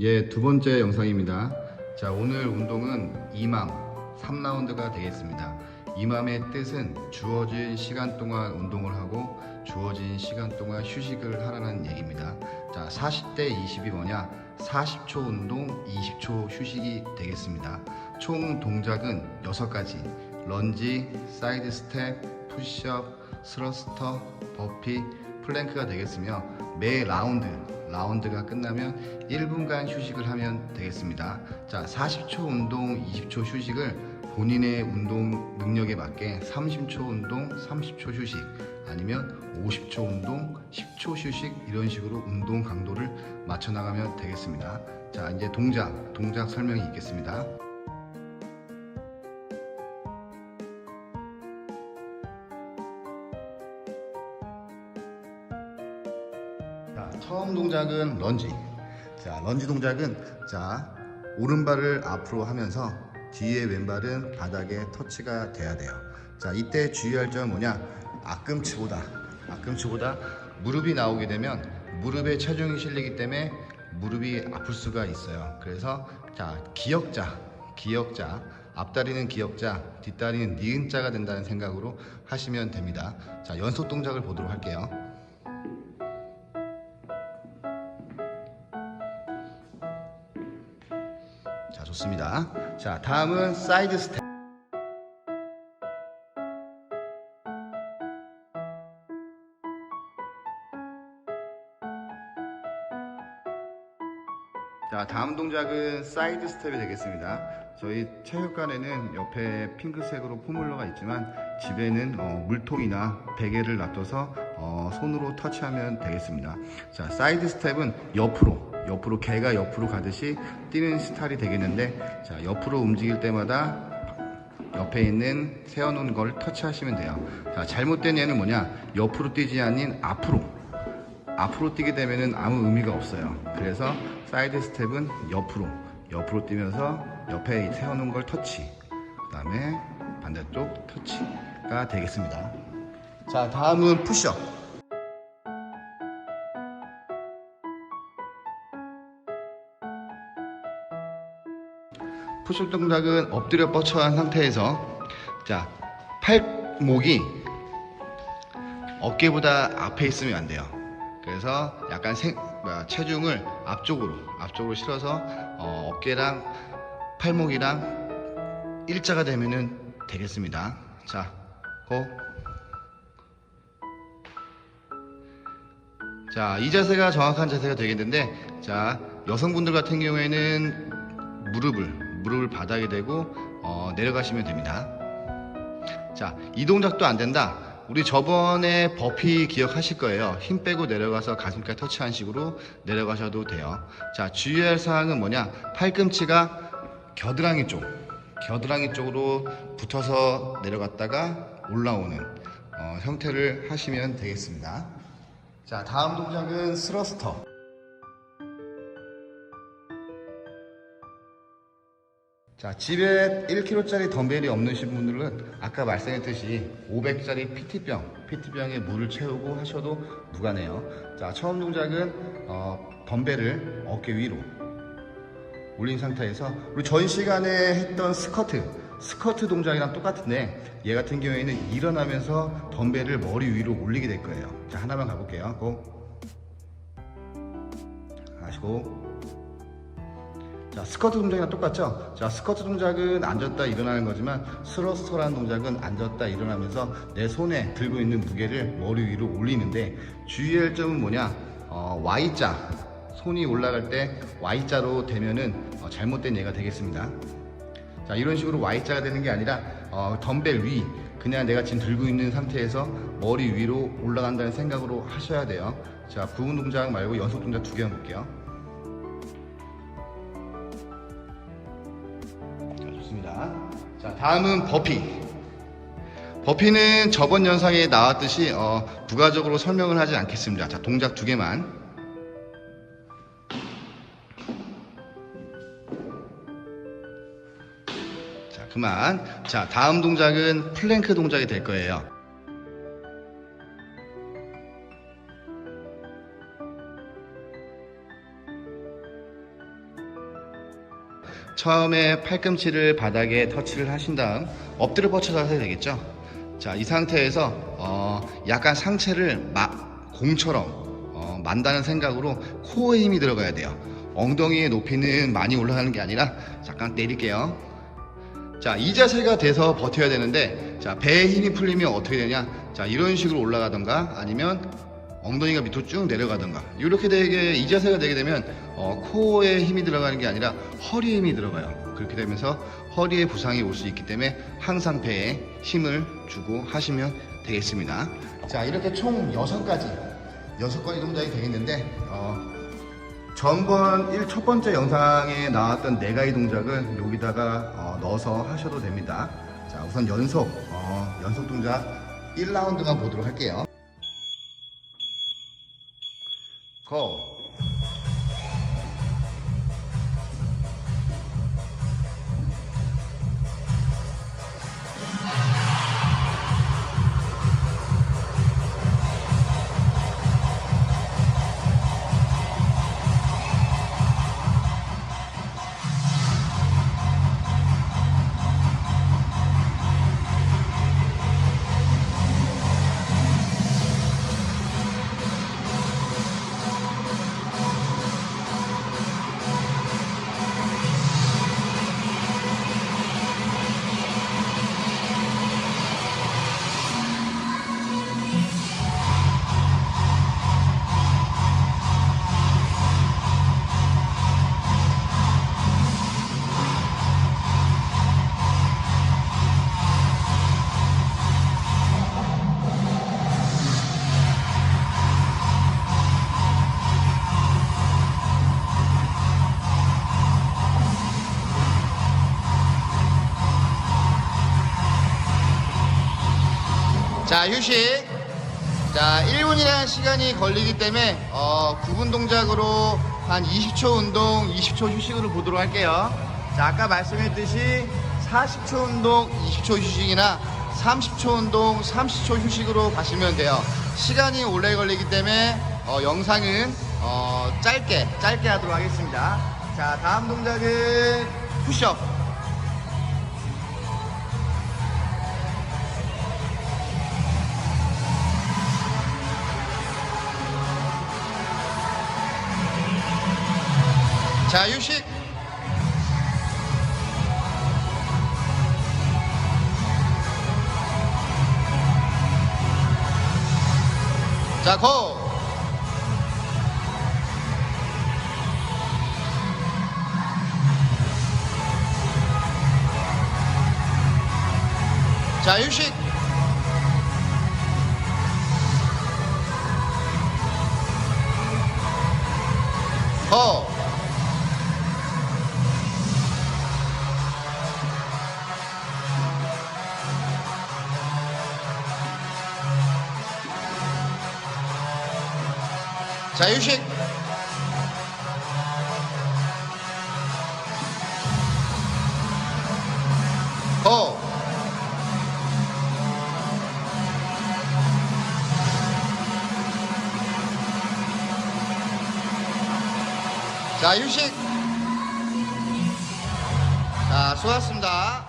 예, 두 번째 영상입니다. 자, 오늘 운동은 이맘 3라운드가 되겠습니다. 이맘의 뜻은 주어진 시간 동안 운동을 하고 주어진 시간 동안 휴식을 하라는 얘기입니다. 자, 40대 20이 뭐냐? 40초 운동, 20초 휴식이 되겠습니다. 총 동작은 6가지. 런지, 사이드 스텝, 푸시업, 스러스터, 버피, 플랭크가 되겠으며 매 라운드 라운드가 끝나면 1분간 휴식을 하면 되겠습니다. 자, 40초 운동, 20초 휴식을 본인의 운동 능력에 맞게 30초 운동, 30초 휴식 아니면 50초 운동, 10초 휴식 이런 식으로 운동 강도를 맞춰 나가면 되겠습니다. 자, 이제 동작, 동작 설명이 있겠습니다. 자, 처음 동작은 런지. 자, 런지 동작은 자, 오른발을 앞으로 하면서 뒤에 왼발은 바닥에 터치가 돼야 돼요. 자, 이때 주의할 점은 뭐냐? 앞꿈치보다 앞꿈치보다 무릎이 나오게 되면 무릎에 체중이 실리기 때문에 무릎이 아플 수가 있어요. 그래서 자, 기역자, 기역자, 앞다리는 기역자, 뒷다리는 니은자가 된다는 생각으로 하시면 됩니다. 자, 연속 동작을 보도록 할게요. 좋습니다. 자, 다음은 사이드 스텝. 자, 다음 동작은 사이드 스텝이 되겠습니다. 저희 체육관에는 옆에 핑크색으로 포뮬러가 있지만 집에는 어, 물통이나 베개를 놔둬서 어, 손으로 터치하면 되겠습니다. 자, 사이드 스텝은 옆으로, 옆으로 개가 옆으로 가듯이 뛰는 스타일이 되겠는데, 자, 옆으로 움직일 때마다 옆에 있는 세워놓은 걸 터치하시면 돼요. 자, 잘못된 예는 뭐냐? 옆으로 뛰지 않는 앞으로. 앞으로 뛰게 되면은 아무 의미가 없어요. 그래서 사이드 스텝은 옆으로, 옆으로 뛰면서 옆에 세워놓은 걸 터치. 그 다음에 반대쪽 터치가 되겠습니다. 자, 다음은 푸시업. 푸시업 동작은 엎드려 뻗쳐한 상태에서 자 팔목이 어깨보다 앞에 있으면 안 돼요. 그래서 약간 생, 뭐야, 체중을 앞쪽으로 앞쪽으로 실어서 어, 어깨랑 팔목이랑 일자가 되면은 되겠습니다. 자, 고. 자, 이 자세가 정확한 자세가 되겠는데, 자, 여성분들 같은 경우에는 무릎을, 무릎을 바닥에 대고, 어, 내려가시면 됩니다. 자, 이 동작도 안 된다. 우리 저번에 버피 기억하실 거예요. 힘 빼고 내려가서 가슴까지 터치한 식으로 내려가셔도 돼요. 자, 주의할 사항은 뭐냐? 팔꿈치가 겨드랑이 쪽, 겨드랑이 쪽으로 붙어서 내려갔다가 올라오는 어, 형태를 하시면 되겠습니다. 자, 다음 동작은 스러스터. 자, 집에 1kg짜리 덤벨이 없으신 분들은 아까 말씀했듯이 500짜리 PT병, PT병에 물을 채우고 하셔도 무관해요. 자, 처음 동작은 어, 덤벨을 어깨 위로 올린 상태에서 우리 전 시간에 했던 스쿼트, 스쿼트 동작이랑 똑같은데 얘 같은 경우에는 일어나면서 덤벨을 머리 위로 올리게 될 거예요. 자, 하나만 가볼게요. 고. 하시고 자, 스쿼트 동작이랑 똑같죠? 자, 스쿼트 동작은 앉았다 일어나는 거지만 스러스터라는 동작은 앉았다 일어나면서 내 손에 들고 있는 무게를 머리 위로 올리는데 주의할 점은 뭐냐? 어, Y자. 손이 올라갈 때 Y자로 되면은 어, 잘못된 예가 되겠습니다. 자, 이런 식으로 Y자가 되는 게 아니라 어, 덤벨 위. 그냥 내가 지금 들고 있는 상태에서 머리 위로 올라간다는 생각으로 하셔야 돼요. 자, 부분 동작 말고 연속 동작 두 개만 볼게요. 자, 다음은 버피. 버피는 저번 영상에 나왔듯이 어, 부가적으로 설명을 하지 않겠습니다. 자, 동작 두 개만. 자, 그만. 자, 다음 동작은 플랭크 동작이 될 거예요. 처음에 팔꿈치를 바닥에 터치를 하신 다음 엎드려 뻗쳐서 하셔야 되겠죠. 자, 이 상태에서 어, 약간 상체를 막 공처럼 어, 만다는 생각으로 코어에 힘이 들어가야 돼요. 엉덩이의 높이는 많이 올라가는 게 아니라 잠깐 내릴게요. 자, 이 자세가 돼서 버텨야 되는데, 자, 배에 힘이 풀리면 어떻게 되냐? 자, 이런 식으로 올라가던가, 아니면 엉덩이가 밑으로 쭉 내려가던가. 이렇게 되게, 이 자세가 되게 되면, 어, 코어에 힘이 들어가는 게 아니라 허리에 힘이 들어가요. 그렇게 되면서 허리에 부상이 올 수 있기 때문에 항상 배에 힘을 주고 하시면 되겠습니다. 자, 이렇게 총 6가지, 6가지 동작이 되겠는데, 어, 전번 1, 첫 번째 영상에 나왔던 네 가지 동작은 여기다가 어, 넣어서 하셔도 됩니다. 자, 우선 연속, 어, 연속 동작 1라운드만 보도록 할게요. 고! 자, 휴식. 자, 1분이라는 시간이 걸리기 때문에 어, 9분 동작으로 한 20초 운동, 20초 휴식으로 보도록 할게요. 자, 아까 말씀했듯이 40초 운동, 20초 휴식이나 30초 운동, 30초 휴식으로 가시면 돼요. 시간이 오래 걸리기 때문에 어, 영상은 어, 짧게, 짧게 하도록 하겠습니다. 자, 다음 동작은 푸시업. 자, 휴식. 자, 고! 자, 휴식. 고! 자, 휴식. 고! 자, 휴식. 자, 수고하셨습니다.